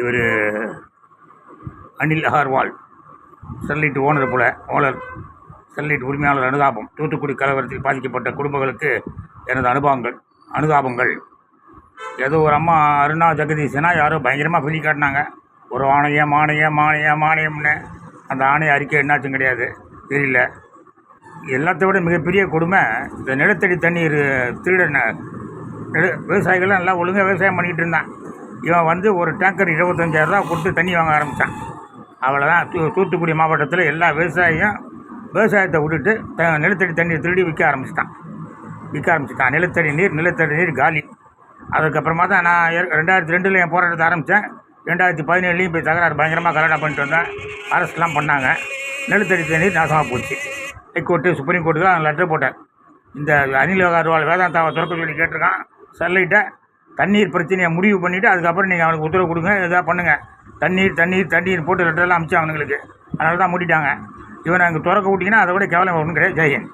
இவர் Anil Agarwal Sterlite owner போல owner Sterlite உரிமையாளர் அனுதாபம் தூத்துக்குடி கலவரத்தில் பாதிக்கப்பட்ட குடும்பங்களுக்கு எனது அனுபவங்கள் அனுதாபங்கள். ஏதோ ஒரு அம்மா அருணா ஜெகதீசனா யாரோ பயங்கரமாக சொல்லி காட்டினாங்க. ஒரு ஆணையம் ஆணையம் ஆணையம் ஆணையம்னு அந்த ஆணைய அறிக்கை என்னாச்சும் கிடையாது. தெரியல. எல்லாத்தை விட மிகப்பெரிய கொடுமை இந்த நிலத்தடி தண்ணீர் திருடன நில விவசாயிகள்லாம் நல்லா ஒழுங்காக விவசாயம் பண்ணிகிட்டு இருந்தான். இவன் வந்து ஒரு டேங்கர் இருபத்தஞ்சாயிரரூவா கொடுத்து தண்ணி வாங்க ஆரம்பித்தான் அவ்வளோதான் தூ தூத்துக்குடி மாவட்டத்தில் எல்லா விவசாயியும் விவசாயத்தை விட்டுட்டு த நிலத்தடி தண்ணீர் திருடி விற்க ஆரம்பிச்சிட்டான். விற்க ஆரம்பிச்சிட்டான். நிலத்தடி நீர் நிலத்தடி நீர் காலி. அதுக்கப்புறமா தான் நான் ரெண்டாயிரத்தி ரெண்டில் என் போராட்டத்தை ஆரம்பித்தேன் ரெண்டாயிரத்தி பதினேழுலையும் போய் தகராறு பயங்கரமாக கலடா பண்ணிட்டு வந்தேன். அரசுலாம் பண்ணாங்க. நிலத்தடி தண்ணீர் நாசமாக போச்சு. ஹைகோர்ட்டு சுப்ரீம் கோர்ட்டுக்கு தான் லெட்டர் போட்டேன். இந்த அனில் அகர்வால் வேதாந்தாவை திறக்க சொல்லி கேட்டிருக்கான். ஸ்டெர்லைட்டை தண்ணீர் பிரச்சனையை முடிவு பண்ணிவிட்டு அதுக்கப்புறம் நீங்கள் அவனுக்கு உத்தரவு கொடுங்க எதாவது பண்ணுங்கள் தண்ணீர் தண்ணீர் தண்ணீர் போட்டு லெட்டர்லாம் அமிச்சு அவனுங்களுக்கு. அதனால தான் மூடிட்டாங்க. இவனை அங்கே திறக்க விட்டிங்கன்னா அதை விட கேவலம் ஒன்றும் கிடையாது. ஜெயன்